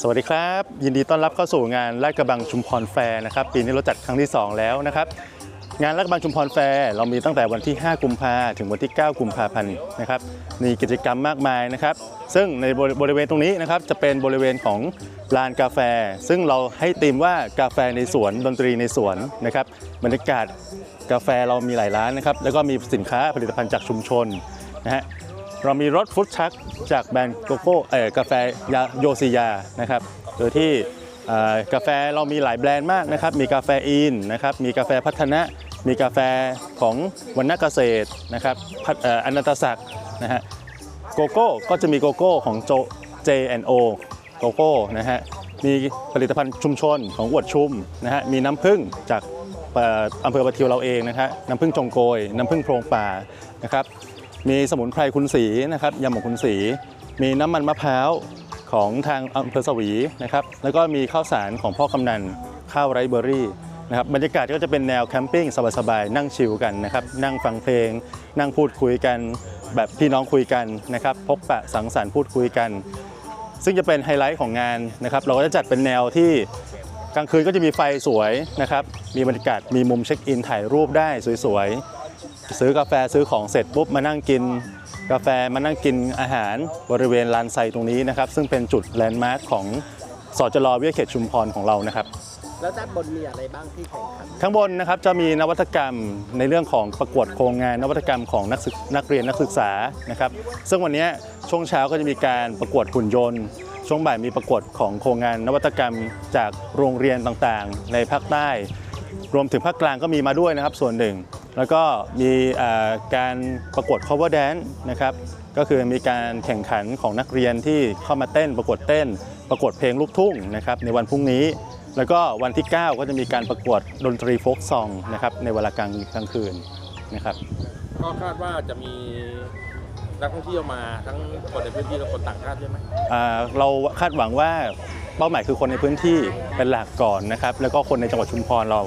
สวัสดีครับ ยินดีต้อนรับเข้าสู่งานลาดกระบังชุมพรแฟร์นะครับปีนี้เราจัดครั้งที่ 2 แล้วนะครับงานลาดกระบังชุมพรแฟร์เรามีตั้งแต่วันที่ 5 กุมภาถึงวันที่ 9 กุมภาพันธ์นะครับมีกิจกรรมมากมายนะครับซึ่งในบริเวณตรงนี้นะครับจะเป็นบริเวณของลานกาแฟ ซึ่งเราให้ธีมว่ากาแฟในสวนดนตรีในสวนนะครับบรรยากาศกาแฟเรามีหลายร้านนะครับแล้วก็มีสินค้าผลิตภัณฑ์จากชุมชนนะฮะ เรามีรถฟุตชักจากแบรนด์โกโก้เอ่อกาแฟโยซิยานะครับโดยที่กาแฟเรามีหลายแบรนด์มากนะครับ มีกาแฟอินนะครับ มีกาแฟพัฒนะ มีกาแฟของวันนักเกษตรนะครับพัฒเอ่อนันตศักดิ์นะฮะโกโก้ก็จะมีโกโก้ของโจ J&O โกโก้นะฮะ มีผลิตภัณฑ์ชุมชนของอวดชุมนะฮะ มีน้ำผึ้งจากเอ่ออำเภอประทิวเราเองนะฮะ น้ำผึ้งจงโกย น้ำผึ้งโพรงป่านะครับ มีสมุนไพรคุณสีนะครับยำของคุณสี มีน้ำมันมะพร้าวของทางอำเภอสวีนะครับแล้วก็มีข้าวสารของพ่อกำนันข้าวไรเบอร์รี่นะครับบรรยากาศก็จะเป็นแนวแคมปิ้งสบายๆนั่งชิลกันนะครับนั่งฟังเพลง นั่งพูดคุยกันแบบพี่น้องคุยกันนะครับพบปะสังสรรค์พูดคุยกัน ซึ่งจะเป็นไฮไลท์ของงานนะครับเราก็จะจัดเป็นแนวที่กลางคืนก็จะมีไฟสวยนะครับมีบรรยากาศมีมุมเช็คอินถ่ายรูปได้สวยๆ ซื้อกาแฟซื้อของเสร็จปุ๊บมานั่งกินกาแฟมานั่งกินอาหารบริเวณลานไซตรงนี้นะครับ ซึ่งเป็นจุดแลนด์มาร์คของสจรวิทยาเขตชุมพรของเรานะครับ แล้วด้านบนมีอะไรบ้างที่แข่งขันข้างบนนะครับจะมีนวัตกรรมในเรื่องของประกวดโครงงาน นวัตกรรมของนักศึกนักเรียนนักศึกษานะครับ ซึ่งวันนี้ช่วงเช้าก็จะมีการประกวดหุ่นยนต์ ช่วงบ่ายมีประกวดของโครงงานนวัตกรรมจากโรงเรียนต่างๆ ในภาคใต้ รวมถึงภาคกลางก็มีมาด้วยนะครับ ส่วนหนึ่ง แล้วก็มีอ่าการประกวด cover dance นะครับก็คือมีการแข่งขันของนักเรียนที่เข้ามาเต้น ประกวดเต้น ประกวดเพลงลูกทุ่งนะครับในวันพรุ่งนี้ แล้วก็วันที่ 9 ก็จะมีการประกวดดนตรีโฟกซองนะครับในเวลากลางกลางคืนนะครับก็คาดว่าจะมีนักท่องเที่ยวมาทั้งคนในพื้นที่และคนต่างชาติใช่ไหมอ่าเราคาดหวังว่าเป้าหมายคือคนในพื้นที่เป็นหลักก่อนนะครับแล้วก็คนในจังหวัดชุมพรเรา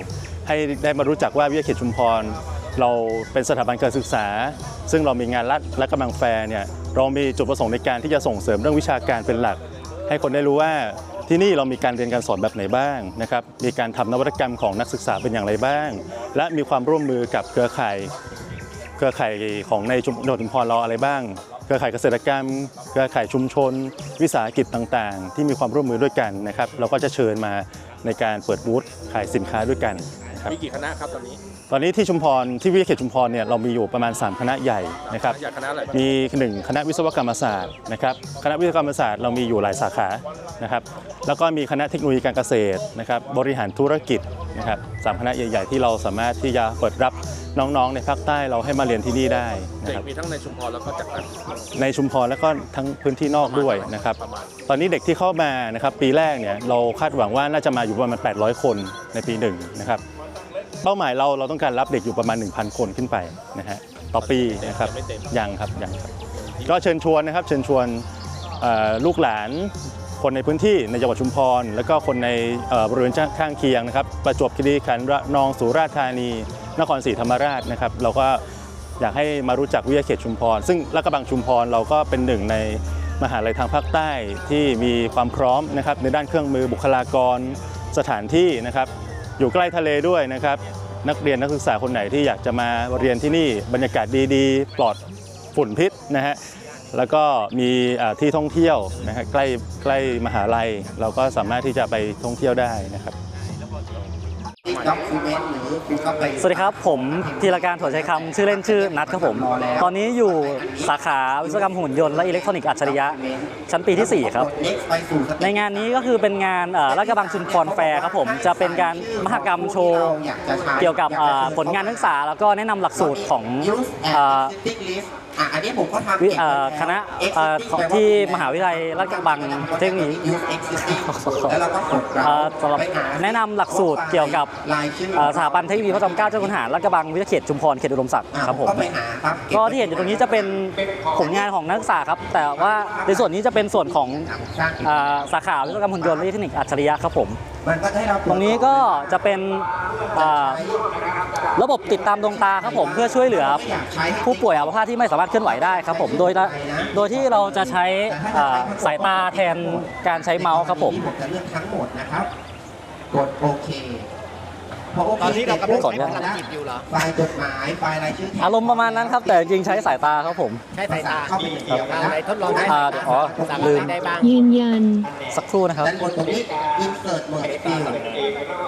ให้ได้มารู้จักว่าวิทยาเขตชุมพร เราเป็นสถาบันการศึกษา ซึ่งเรามีงานรัฐและกำลังแฟร์เนี่ยเรามีจุดประสงค์ในการที่จะส่งเสริมเรื่องวิชาการเป็นหลัก ให้คนได้รู้ว่าที่นี่เรามีการเรียนการสอนแบบไหนบ้างนะครับ มีการทำนวัตกรรมของนักศึกษาเป็นอย่างไรบ้าง และมีความร่วมมือกับเครือข่าย เครือข่ายของในชุมจังหวัดชุมพรเราอะไรบ้าง เครือข่ายเกษตรกรรม เครือข่ายชุมชน วิสาหกิจต่างๆ ที่มีความร่วมมือด้วยกันนะครับ เราก็จะเชิญมาในการเปิดบูธขายสินค้าด้วยกัน มีกี่คณะครับตอนนี้ ตอนนี้ที่ชุมพรที่วิทยาเขตชุมพรเนี่ยเรามีอยู่ประมาณ 3 คณะใหญ่นะครับ อยากคณะอะไรบ้างมีหนึ่งคณะวิศวกรรมศาสตร์นะครับคณะวิศวกรรมศาสตร์เรามีอยู่หลายสาขานะครับ แล้วก็มีคณะเทคโนโลยีการเกษตรนะครับบริหารธุรกิจนะครับสามคณะใหญ่ ๆ ที่เราสามารถที่จะเปิดรับน้องๆในภาคใต้เราให้มาเรียนที่นี่ได้นะเด็กครับมีทั้งในชุมพรแล้วก็จากต่างในชุมพรแล้วก็ทั้งพื้นที่นอกด้วยนะครับ ประมาณ ตอนนี้เด็กที่เข้ามานะครับปีแรกเนี่ยเราคาดหวังว่าน่าจะมาอยู่ประมาณ 800 คนในปีหนึ่งนะครับ เป้าหมายเราเราต้องการรับเด็กอยู่ประมาณ 1,000 คนขึ้นไปนะฮะต่อปีนะครับยังครับยังครับ ก็เชิญชวนนะครับเชิญชวนลูกหลานคนในพื้นที่ในจังหวัดชุมพร แล้วก็คนในบริเวณข้างเคียงนะครับ ประจวบคีรีขันธ์ระนองสุราษฎร์ธานี นครศรีธรรมราชนะครับ เราก็อยากให้มารู้จักวิทยาเขตชุมพร ซึ่งลาดกระบังชุมพรเราก็เป็นหนึ่งในมหาลัยทางภาคใต้ที่มีความพร้อมนะครับในด้านเครื่องมือบุคลากรสถานที่นะครับ อยู่ใกล้ทะเลด้วยนะครับ นักเรียนนักศึกษาคนไหนที่อยากจะมาเรียนที่นี่บรรยากาศดีๆ ปลอดฝุ่นพิษนะฮะแล้วก็มีที่ท่องเที่ยวนะฮะใกล้ใกล้มหาลัย เราก็สามารถที่จะไปท่องเที่ยวได้นะครับ ด็อกิเมนต์หรือคุณเข้าไปสวัสดีครับ ผมธีรการถั่วชัยคำชื่อเล่นชื่อนัทครับผม ตอนนี้อยู่สาขาวิศวกรรมหุ่นยนต์และอิเล็กทรอนิกส์อัจฉริยะ ชั้นปีที่ 4 ครับไปสู่สเต็ปในงานนี้ก็คือเป็นงานเอ่อลาดกระบังชุมพรแฟร์ครับผม จะเป็นการมหกรรมโชว์ เกี่ยวกับเอ่อผลงานนักศึกษา แล้วก็แนะนำหลักสูตรของ Use เอ่อ and Specific List อะอันนี้ผมก็ทำวิเอ่อคณะเอ่อของที่มหาวิทยาลัยลาดกระบังเทคโนโลยี Use Existing แล้วเราก็กดเราเอ่อสำหรับไปหาแนะนำหลักสูตรเกี่ยวกับรายชื่อเอ่อสถาบันเทคโนโลยีพระจอมเกล้าเจ้าคุณทหารลาดกระบังวิทยาเขตชุมพรเขตอุดมศักดิ์อะครับผม ก็ไปหาครับก็ที่เห็นอยู่ตรงนี้จะเป็นผลงานของนักศึกษาครับ แต่ว่าในส่วนนี้จะเป็นส่วนของอ่าสาขาวิศวกรรมหุ่นยนต์และเทคนิคอัจฉริยะครับผม มันก็ให้เราตรงนี้ก็จะเป็นอ่า ระบบติดตามดวงตาครับผมเพื่อช่วยเหลือผู้ป่วยอัมพาตที่ไม่สามารถเคลื่อนไหวได้ครับผมโดยโดยที่เราจะใช้สายตาแทนการใช้เมาส์ครับผมกดโอเค ตอนนี้เรากำลังขออใช้นุญาตพลังจิตอยู่เหรอไฟล์จดหมายไฟล์รายชื่อแทนอารมณ์ประมาณนั้นครับ แต่จริงๆใช้สายตาครับผม ใช้สายตาเข้าไปอย่างเดียวนะอะไรทดลองได้อ่าเดี๋ยวอ๋อสั่งลือะไรมได้บ้างยืนยัน สักครู่นะครับด้านบนตรงนี้ insert merge field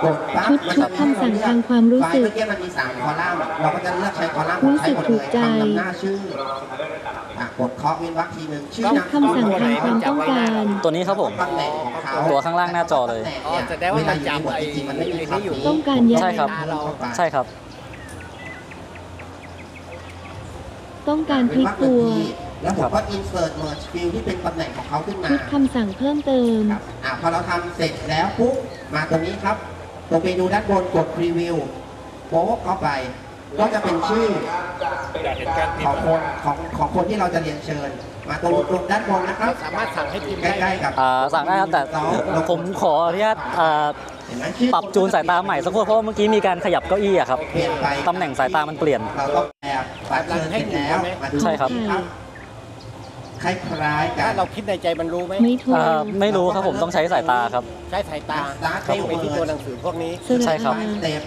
กดปั๊บชุดชุดคำสั่งทางความรู้สึกไฟล์เมื่อกี้มันมีสามคอลัมน์เราก็จะเลือกใช้คอลัมน์รู้สึกใช้หมดถูเลยกใจคำนำหน้าชื่ออะกดเคาะเว้นวรรคทีหนึ่งชื่อชุดนามสคำกุสั่งลทางความต้องการตัวนี้ครับผมตำแหน่งของเขาตัวข้างล่างหน้าจอเลยอ๋อแสดงว่ามันจำไอ้จริงๆมันไม่มีไอ้นี่อยู่ต้องการย้ายใช่ครับ เราใช่ครับ ต้องการพลิกตัว แล้วผมก็ insert merge field ที่เป็นตำแหน่งของเขาขึ้นมาชุดคำสั่งเพิ่มเติม ครับอะพอเราทำเสร็จแล้วปุ๊บมาตรงนี้ครับตรงเมนูด้านบนกด preview โป๊กเข้าไป ก็จะเป็นชื่ออยากเห็นการพิขมองพ์คนของของคนที่เราจะเรียนเชิญ มาตรงตรงด้านบนนะครับ สามารถสั่งให้พิมพ์ใกได้ล้ๆกับอ่าสั่งได้ครับแต่ผมขออนุญาตอ่าเห็นไหมชื่อปรับจูนสายตาใหม่สักครู่เพราะว่าเมื่อกี้มีการขยับเก้าอี้อะครับเปลี่ยนไปตำแหน่งสายตามันเปลี่ยน เราก็แบบบัตรเชิญเสร็จแล้วมาดูใช่ครับครับ คล้ายๆกัถ้าน เราคิดในใจมันรู้ไหมไม่ถูกอ่าไม่รู้ครับผมต้องใช้สายตาครับ ใช้สายตาให้ไปที่ตัวหนังสือพวกนี้สระใช่ครับอาสเต็ป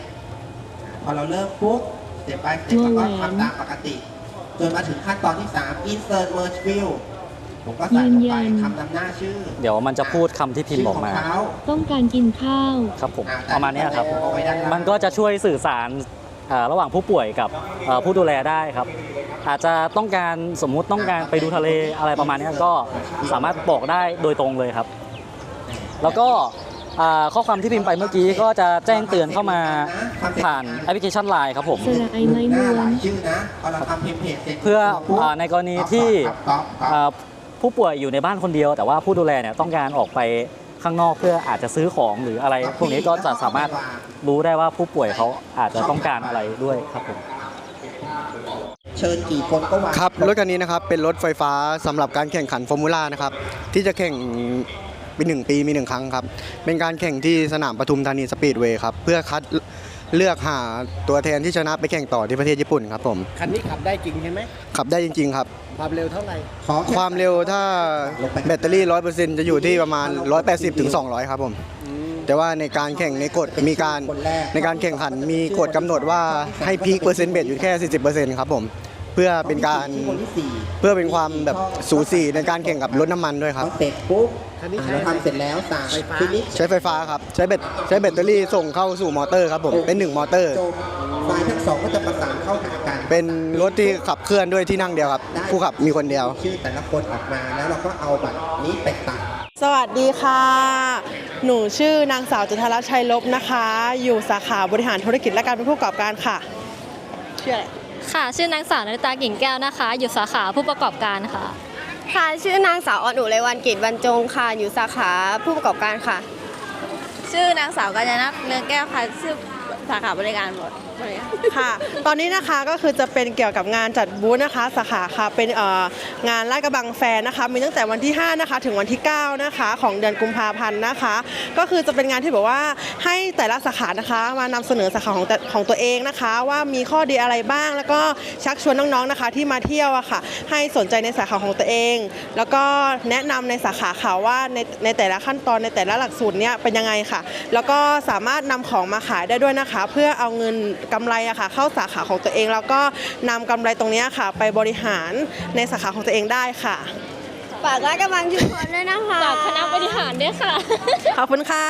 พอเราเริ่มปุ๊บสเต็ปไปสเต็ปเราก็ทำตามปกติ จนมาถึงขั้นตอนที่ 3 insert merge field ผมก็ใส่ลงไปคำนำหน้าชื่อเดี๋ยวมันจะพูดคำที่พิมพ์ออกมาชื่ขงเขาต้องการกินข้าว ครับผมอ่ประมาณเนี้ยครับเอาไว้ด้านล่างมันก็จะช่วยสื่อสารอ่าระหว่างผู้ป่วยกับเอ่อผู้ดูแลได้ครับ อาจจะต้องการสมมุติต้องการไปดูทะเลอะไรประมาณเนี้ยก็สามารถบอกได้โดยตรงเลยครับ แล้วก็อ่า ข้อความที่พิมพ์ไปเมื่อกี้ก็จะแจ้งเตือนเข้ามาผ่านแอปพลิเคชัน Line ครับผมสระไอไม้หน้าม้วหลายนชื่อนะพอเราทำเพจเพจเสร็จเพื่อปุ๊บอ่าในกรณีที่ก๊อปก๊อปก๊อปอ่าผู้ป่วยอยู่ในบ้านคนเดียว แต่ว่าผู้ดูแลเนี่ยต้องการออกไปข้างนอกเพื่ออาจจะซื้อของหรืออะไร พวกนี้ก็จะสามารถรู้ได้ว่าผู้ป่วยเขาอาจจะต้องการอะไรด้วยครับผมเชิญกี่คนก็วางครับรถคันนี้นะครับเป็นรถไฟฟ้าสำหรับการแข่งขันฟอร์มูล่านะครับที่จะแข่งเป็นหนึ่งปีมีหนึ่งครั้งครับ เป็นการแข่งที่สนามปทุมธานีสปีดเวย์ครับ เพื่อคัดเลือกหาตัวแทนที่ชนะไปแข่งต่อที่ประเทศญี่ปุ่นครับผม คันนี้ขับได้จริงใช่ไหมขับได้จริง ๆ ครับ ความเร็วเท่าไหร่ ขอแความเร็วถ้าแบตเตอรี่ร้อยเปอร์เซ็นต์จะอยู่ที่ประมาณ 180ถึง200 ครับผม แต่ว่าในการแข่งในกฎมีการคนแรกในการแข่งขันมีกฎกำหนดว่าให้พีคเปอร์เซ็นต์เบสอยู่แค่ 40%ครับผมเพื่อเป็นการคนที่สี่เพื่อเป็นความแบบสูสีในการแข่งกับรถน้ำมันด้วยพครัอบเสร็จปุ๊บ คันนี้อ่าใช้เราทำเสร็จแล้วสั่งไฟฟ้าฟินิชใช้ไฟฟ้าครับ ใช้แบตใช้แบตเตอรี่ส่งเข้าสู่มอเตอร์ครับผมเป็นหนึ่งมอเตอร์จบไฟล์ทั้งสองก็จะประสานเข้าหากัน เป็นรถที่ขับเคลื่อนด้วยที่นั่งเดียวครับ ผู้ขับมีคนเดียว ชื่อแต่ละคนออกมาแล้วเราก็เอาบัตรนี้ไปตัดสวัสดีค่ะ หนูชื่อนางสาวจุธารัตน์ชัยลบนะคะ อยู่สาขาบริหารธุรกิจและการเป็นผู้ประกอบการค่ะชื่ออะไรค่ะ ชื่อนางสาวนาริตากิ่งแก้วนะคะ อยู่สาขาผู้ประกอบการค่ะ ค่ะ ชื่อนางสาวออนอุไรวันกิจบรรจงค่ะ อยู่สาขาผู้ประกอบการค่ะ ชื่อนางสาวกัญญาณเนื้อแก้วค่ะชื่อสาขาบริการหมด ค่ะ ตอนนี้นะคะก็คือจะเป็นเกี่ยวกับงานจัดบูธนะคะ สาขาค่ะเป็นเอ่องานลาดกระบังแฟร์นะคะ มีตั้งแต่วันที่ 5 นะคะ ถึงวันที่ 9 นะคะ ของเดือนกุมภาพันธ์นะคะ ก็คือจะเป็นงานที่แบบว่าให้แต่ละสาขานะคะ มานำเสนอสาขาของแต่ของตัวเองนะคะ ว่ามีข้อดีอะไรบ้าง แล้วก็ชักชวนน้องๆนะคะ ที่มาเที่ยวอะค่ะ ให้สนใจในสาขาของตัวเอง แล้วก็แนะนำในสาขาค่ะว่าในในแต่ละขั้นตอนในแต่ละหลักสูตรเนี้ยเป็นยังไงค่ะ แล้วก็สามารถนำของมาขายได้ด้วยนะคะ เพื่อเอาเงินกำไรอะค่ะเข้าสาขาของตัวเอง แล้วก็นำกำไรตรงเนี้ยค่ะ ไปบริหารในสาขาของตัวเองได้ค่ะฝากร้านกำลังชุมพรด้วยนะคะ จากคณะบริหารด้วยค่ะ ขอบคุณค่ะ